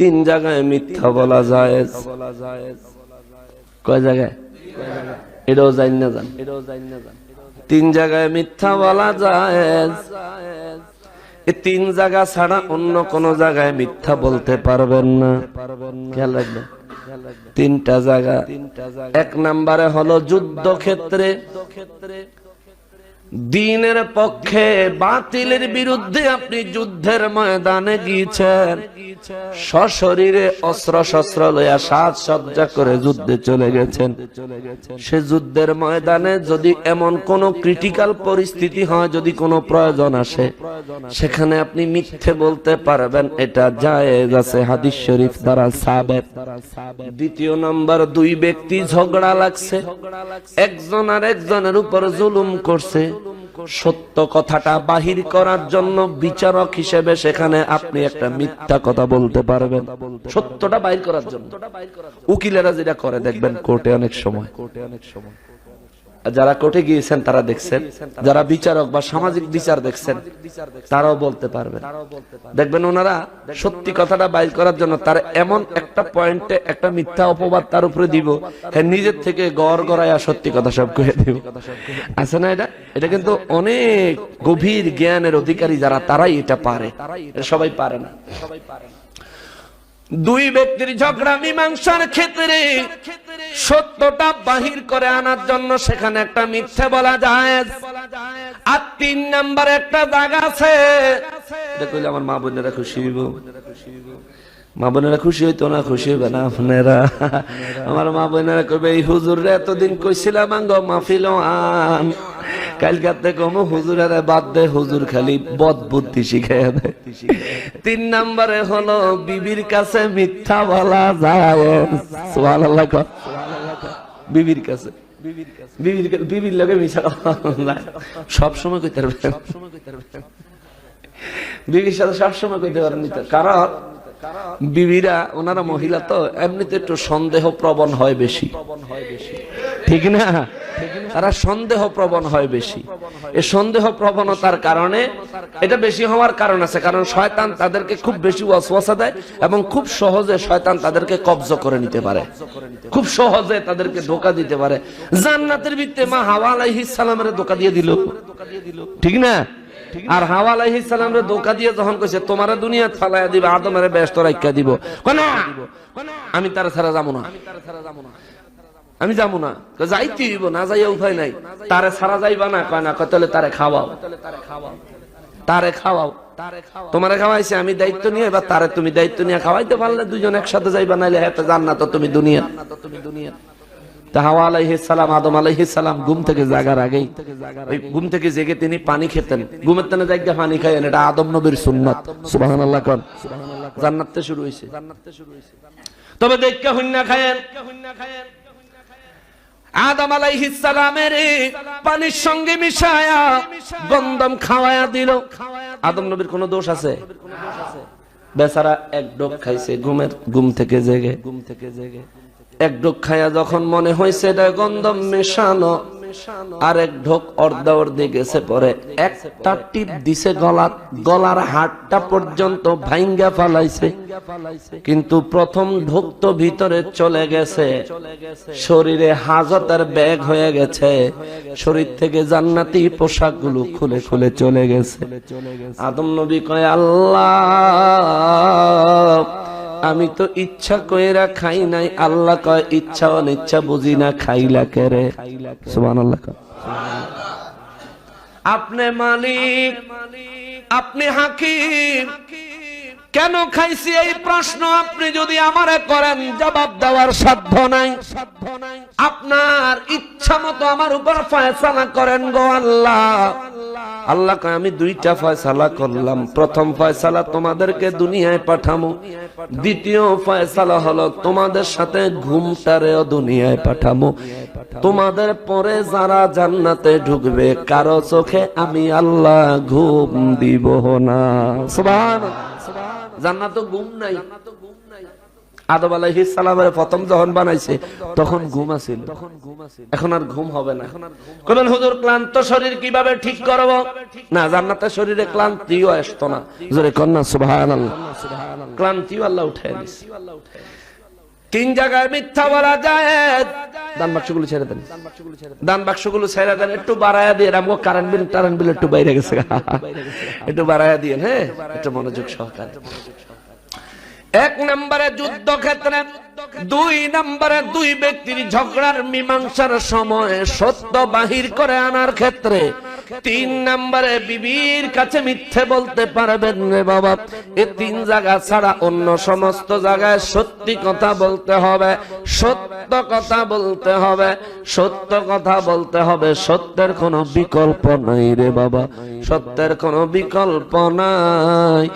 তিন জায়গায় মিথ্যা বলা যায় কয় জায়গায়? এটাও জানি না জান। না জান তিন জায়গায় মিথ্যা বলা যায় এই তিন জায়গা ছাড়া অন্য কোন জায়গায় মিথ্যা বলতে পারবেন না। খেয়াল রাখবেন। তিনটা জায়গা। এক নম্বরে হলো যুদ্ধক্ষেত্রে। দিনের পক্ষে বাতিলের বিরুদ্ধে আপনি যুদ্ধের ময়দানে গিয়েছেন। সশরীরে অস্ত্র শস্ত্র লইয়া সাজ সজ্জা করে যুদ্ধে চলে গেছেন। সে যুদ্ধের ময়দানে যদি এমন কোন ক্রিটিক্যাল পরিস্থিতি হয়, যদি কোনো প্রয়োজন আসে, সেখানে আপনি মিথ্যে বলতে পারবেন, এটা জায়েজ আছে, হাদিস শরীফ দ্বারা সাবেত দ্বিতীয় নাম্বার, দুই ব্যক্তি ঝগড়া লাগছে। একজন আর একজনের উপর জুলুম করছে। সত্য কথাটা বাহির করার জন্য বিচারক হিসেবে সেখানে আপনি একটা মিথ্যা কথা বলতে পারবেন। সত্যটা বাহির করার জন্য। উকিলেরা যেটা করে দেখবেন কোর্টে অনেক সময় কোর্টে অনেক সময়। যারা কোর্টে গিয়েছেন, তারা দেখছেন। যারা বিচারক বা সামাজিক বিচার দেখছেন, তারাও বলতে পারবেন। দেখবেন ওনারা সত্যি কথাটা বাইর করার জন্য তার এমন একটা পয়েন্টে একটা মিথ্যা অপবাদ তার উপরে দিব হ্যাঁ নিজের থেকে গড় গড়াইয়া সত্যি কথা সব কয়ে দিব। আছে না এটা? এটা কিন্তু অনেক গভীর জ্ঞানের অধিকারী যারা, তারাই এটা পারে। সবাই পারে না সবাই পারে না। দুই ব্যক্তির ঝগড়া মীমাংসার ক্ষেত্রে সত্যটা বাহির করে আনার জন্য সেখানে একটা মিথ্যে বলা যায়। আর তিন নাম্বার একটা জায়গা আছে। কইলে আমার মা বোনেরা খুশি হইব। মা বোনেরা খুশি হইতো না, খুশি হইবে না আপনারা? আমার মা বোনেরা কইবে, এই হুজুর এতদিন কইছিলাম আঙ্গ মাহফিল আন। কালকাতে কমো হুজুরের বাদ হুজুর খালি বদ বুদ্ধি শিখাই দেয় তিন নম্বরে হলো, বিবির কাছে মিথ্যা বলা। বিবির কাছে। বিবির মিশা সব সময় কইতে পারবেন বিবির সাথে সবসময় কইতে পারেন কারণ বিবিরা, ওনারা মহিলা তো, এমনিতে একটু সন্দেহ প্রবণ হয় বেশি। ঠিক না? তারা সন্দেহ প্রবণ হয় বেশি। এই সন্দেহ প্রবণতার কারণে এটা বেশি হওয়ার কারণ আছে, কারণ শয়তান তাদেরকে খুব বেশি ওয়াসওয়াসা দেয় এবং খুব সহজে শয়তান তাদেরকে কবজ করে নিতে পারে। খুব সহজে তাদেরকে ধোকা দিতে পারে। জান্নাতের ভিত্তে মা হাওয়া আলাইহিস সালামের ধোকা দিয়ে দিল। ঠিক না? আর হাওয়া আলাইহিস সালামের ধোকা দিয়ে যখন কইছে, তোমারে দুনিয়া ফালাইয়া দিবে, আদমের ব্যস্ত রাখিয়া দিব। কয় না? আমি তার ছাড়া যাব না। আমি যাব না। যাইতে হইব, না যাইয়া উপায় নাই। তারে ছাড়া যাইবা না, কয় না, কয়, তাহলে তারে খাওয়াও। তারে খাওয়াও। তোমারে খাওয়াইছে, আমি দায়িত্ব নিয়ে, এবার তারে তুমি দায়িত্ব নিয়ে খাওয়াইতে পারলে দুজন একসাথে যাইবা, নাইলে হেতে জান্নাত তুমি দুনিয়া তুমি দুনিয়া হাওয়া আলাইহিস সালাম, আদম সালাম ঘুম থেকে জাগার আগেই ঘুম থেকে জেগে তিনি পানি খেতেন। ঘুমের তেনে জায়গা পানি খাইয়েন, এটা আদম নবীর সুন্নাত। জান্নাতে শুরু হইছে জান্নাতে শুরু হইছে। তবে দেখা হুন্না খায়েন আদম আলাইহিস সালামের পানির সঙ্গে মিশায়া গন্ধম খাওয়ায়া দিল। আদম নবীর কোনো দোষ আছে? বেচারা এক ডোক খাইছে, ঘুমের ঘুম থেকে জেগে। ঘুম থেকে জেগে এক ডোক খায়া যখন মনে হয়েছে এটা গন্ধম মেশানো আর এক ঢোক অর্ধা অর্ধে গেছে পরে। একটা টিপ দিছে গলা গলার হাটটা পর্যন্ত ভাইঙ্গা ফালাইছে। কিন্তু প্রথম ঢোক তো ভিতরে চলে গেছে। শরীরে হাজতের ব্যাগ হয়ে গেছে। শরীর থেকে জান্নাতি পোশাকগুলো খুলে খুলে চলে গেছে। আদম নবী কয়, আল্লাহ আমি তো ইচ্ছা কইরা খাই নাই আল্লাহ কয়, ইচ্ছা অনিচ্ছা বুঝি না, খাইলা কেরে সুবহানাল্লাহ। আপনি মালিক, আপনি হাকিম কেন খাইছি এই প্রশ্ন আপনি যদি আমারে করেন, জবাব দেওয়ার সাধ্য নাই। সাধ্য নাই আপনার ইচ্ছা মতো আমার উপর ফয়সালা করেন গো আল্লাহ। আল্লাহ আমি দুইটা ফয়সালা করলাম। প্রথম ফয়সালা তোমাদেরকে দুনিয়ায় পাঠামো। দ্বিতীয় ফয়সালা হলো তোমাদের সাথে ঘুমটারেও দুনিয়ায় পাঠামো। তোমাদের পরে যারা জান্নাতে ঢুকবে, কারও চোখে আমি আল্লাহ ঘুম দিব না। সুবহান জান্নাত ঘুম নাই। আদম আলাইহিস সালামের প্রথম যখন বানাইছে, তখন ঘুম আছিল। এখন আর ঘুম হবে না। কোন হুজুর, ক্লান্ত শরীর কীভাবে ঠিক করব? না জান্নাতের শরীরে ক্লান্তিও আসতো না। জোরে কন্যা, সুবহানাল্লাহ। ক্লান্তিও আল্লাহ উঠায় দিছে। তিন জায়গায় মিথ্যা বলা যায়। দান বাক্সগুলো ছেড়ে দেন। দান বাক্সগুলো ছেড়ে দেন, একটু বাড়ায়া দিয়ে আমগো কারেন্ট বিল টারেন্ট বিল একটু বাইরে গেছে। একটু বাড়ায়া দিয়ে হ্যাঁ? একটু মনোযোগ সহকারে। এক নম্বরে যুদ্ধ ক্ষেত্রে দুই নম্বরে দুই ব্যক্তির ঝগড়ার মীমাংসার সময় সত্য বাহির করে আনার ক্ষেত্রে তিন নম্বরে বিবির কাছে মিথ্যে বলতে পারবেন রে বাবা। এ তিন জায়গা ছাড়া অন্য সমস্ত জায়গায় সত্যি কথা বলতে হবে, সত্য কথা বলতে হবে, সত্য কথা বলতে হবে। সত্যের কোনো বিকল্প নাই রে বাবা, সত্যের কোনো বিকল্প নাই।